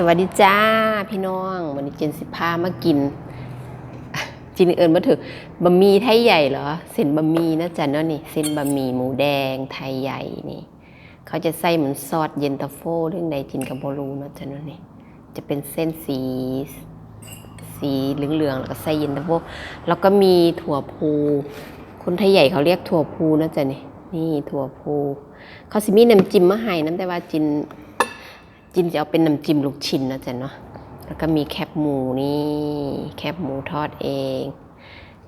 สวัสดีจ้าพี่น้องวันนี้เจนสิพามากินจินเอิญมาถือบะหมี่ไทยใหญ่เหรอเส้นบะหมี่นะจ๊ะเนาะนี่เส้นบะหมี่หมูแดงไทยใหญ่นี่ เขาจะใส่เหมือนซอสเย็นตาโฟเรื่องใดจินกับโบรูนะจ๊ะเนาะนี่ จะเป็นเส้นสี สีเหลืองๆแล้วก็ใส่เย็นตาโฟแล้วก็มีถั่วพูคนไทยใหญ่เขาเรียกถั่วพูนะจ๊ะนี่นี่ถั่วพูเขาสิมีน้ำจิ้มมาให้น้ำแต่ว่าจิน จิ้นจะเอาเป็นน้ำจิ้มลูกชิ้นนะจ๊ะเนาะแล้วก็มีแคบหมูนี่ แคบหมูทอดเอง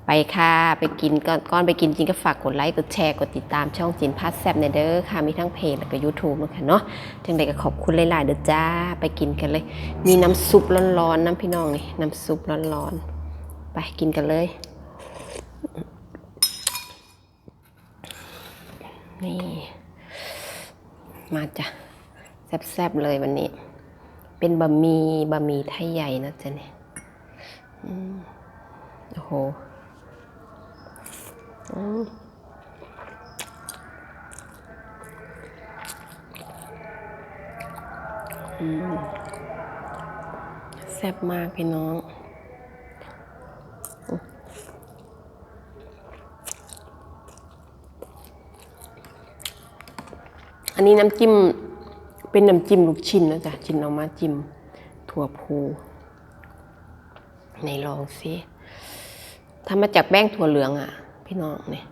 ไปค่ะไปกินก่อนก่อนไปกินจินก็ฝากกดไลค์กดแชร์กดติดตามช่องจินพาสแซบในเด้อค่ะมีทั้งเพจแล้วก็ยูทูบนะคะเนาะจังใดก็ขอบคุณหลายๆเด้อจ้า ไปกินกันเลย มีน้ำซุปร้อนๆน้ำพี่น้องนี่น้ำซุปร้อนๆไปกินกันเลยนี่ มาจ้ะ แซ่บๆเลยวันนี้ เป็นบะหมี่บะหมี่ไทยใหญ่นะจ๊ะเนี่ยอืมโอ้โหอืมอืมแซ่บมากพี่น้องอันนี้น้ำจิ้ม เป็นน้ำจิ้มลูกชิ้นนะจ๊ะชิ้นเอามาจิ้มถั่วพูในลองซิทำมาจากแป้งถั่วเหลืองอะ พี่น้องเนี่ย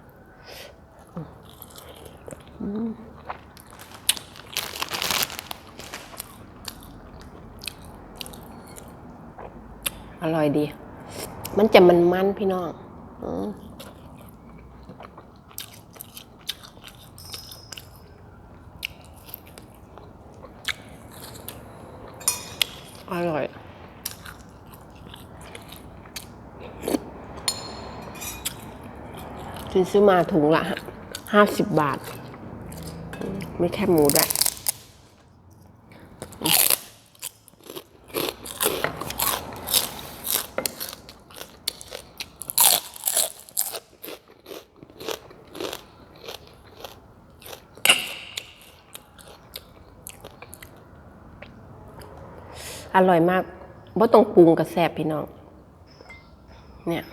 อร่อยดี มันจะมันมันๆพี่น้องอ อร่อยซื้อซื้อมาถุงละห้าสิบบาท ไม่แค่หมูด้วย อร่อยมากว่าต้องปรุงกระแสบพี่น้อง เนี่ย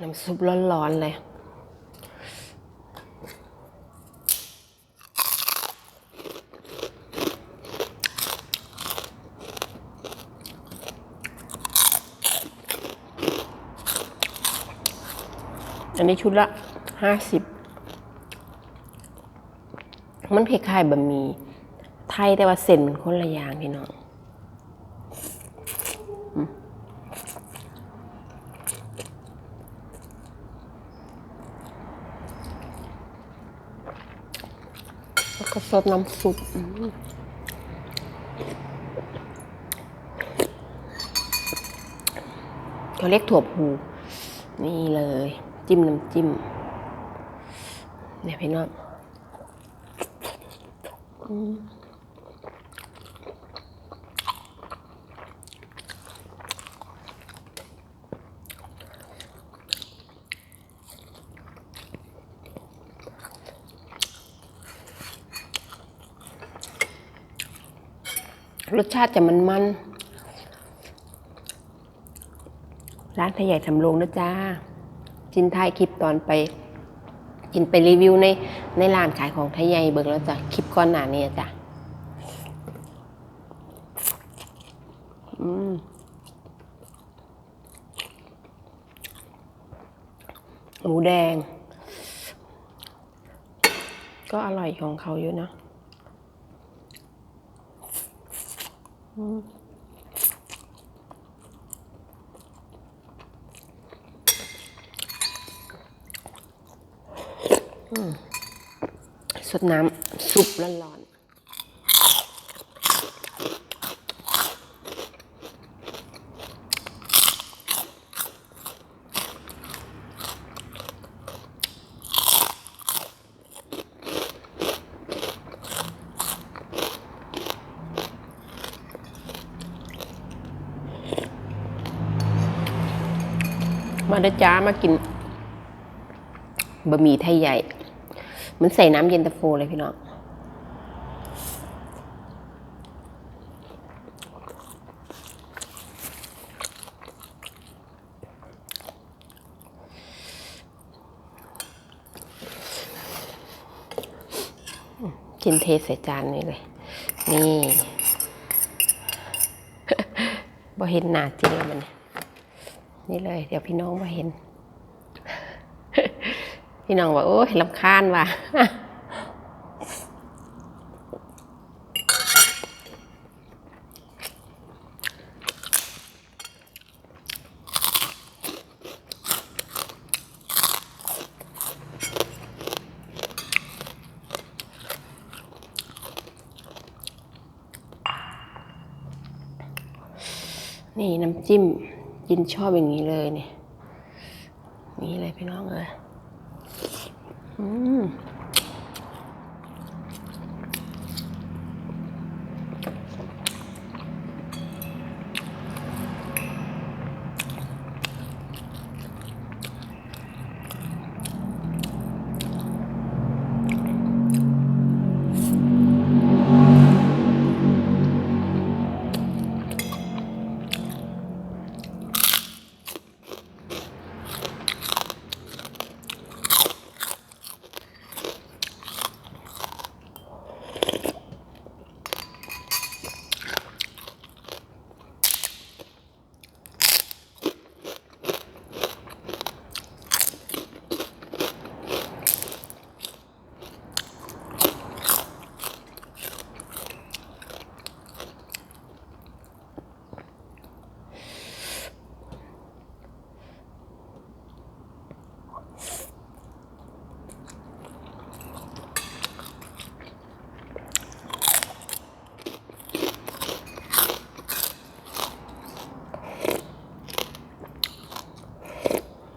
น้ำซุปร้อนๆเลย นนี้ชุดละห้าสิบมันคล้ายๆบะหมี่ไทยแต่ว่าเส้นมันคนละอย่างพี่น้องแล้วก็ซดน้ำซุปเขาเรียกถั่วพูนี่เลย จิ้มน้ำจิ้มเนี่ยพี่น้องอืมรสชาติจะมันมันๆร้านไทยใหญ่ทำโรงนะจ้า จินท้ายคลิปตอนไปกินไปรีวิวในในร้านขายของไทยใหญ่เบิกแล้วจ้ะคลิปก่อนหน้านี้จ้ะอืมหมูแดง ก็อร่อยของเขาอยู่นะอืม สดน้ำสุปร้อนๆมาด้จ้ามากินบะหมี่ไทยใหญ่ มือนใส่น้ำเย็นตาโฟเลยพี่น้องกินเทใส่จานนี้เลย นี่บ่เห็นหน้าจริงมัน นี่เลย เดี๋ยวพี่น้องบ่เห็น พี่น้องว่าโอ้ยลำคาญว่ะนี่น้ำจิ้มกินชอบอย่างนี้เลยเนี่ยนี่เลยพี่น้องเอ้ย อื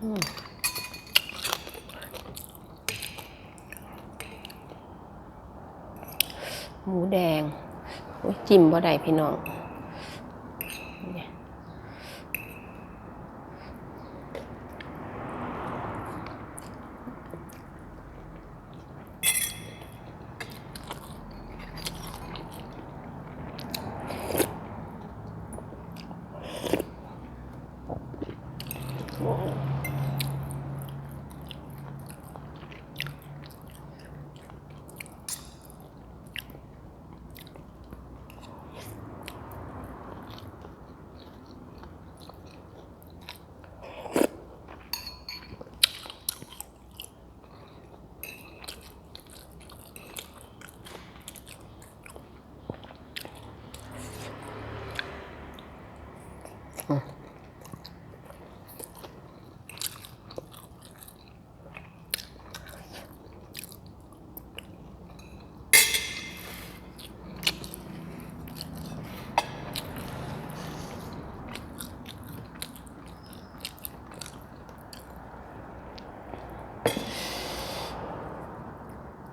หมูแดงจิ้มบ่ได้พี่น้องเนี่ย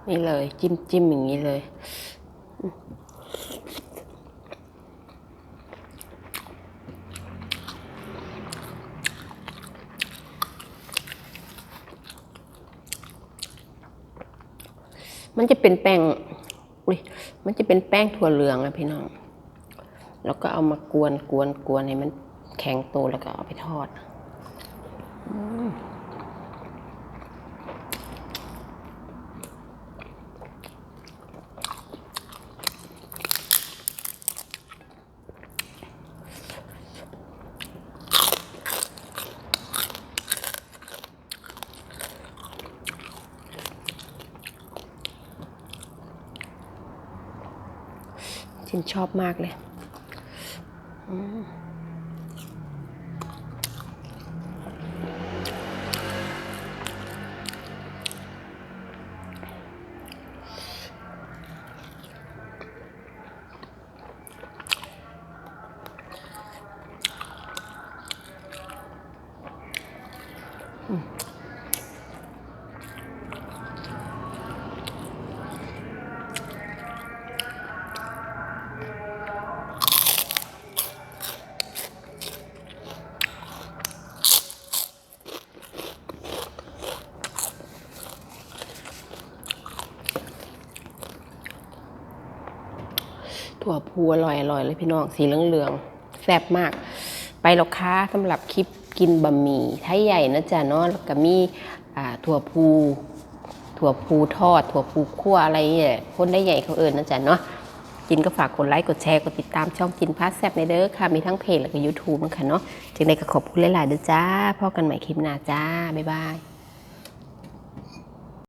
นี่เลย จิ้มจิ้มอย่างนี้เลย มันจะเป็นแป้งอุ้ยมันจะเป็นแป้งถั่วเหลืองนะพี่น้อง แล้วก็เอามากวนกวนกวนให้มันแข็งโตแล้วก็เอาไปทอด ฉันชอบมากเลย อืม ถั่วพูอร่อยอร่อยเลยพี่น้องสีเหลืองๆแซ่บมาก ไปแล้วค่ะสำหรับคลิปกินบะหมี่ไทยใหญ่นะจ๊ะเนาะแล้วก็มีอ่าถั่วพูถั่วพูทอด ถั่วพูคั่วอะไรเนี่ยคนได้ใหญ่เขาเอิญนะจ๊ะเนาะกินก็ฝากกดไลค์กดแชร์กดติดตามช่องกินพาสแซบในเด้อค่ะมีทั้งเพจแล้วก็ YouTube นะคะเนาะจึงได้ก็ขอบคุณหลายๆเด้อจ้าพอกันใหม่คลิปหน้าจ้าบ๊ายบาย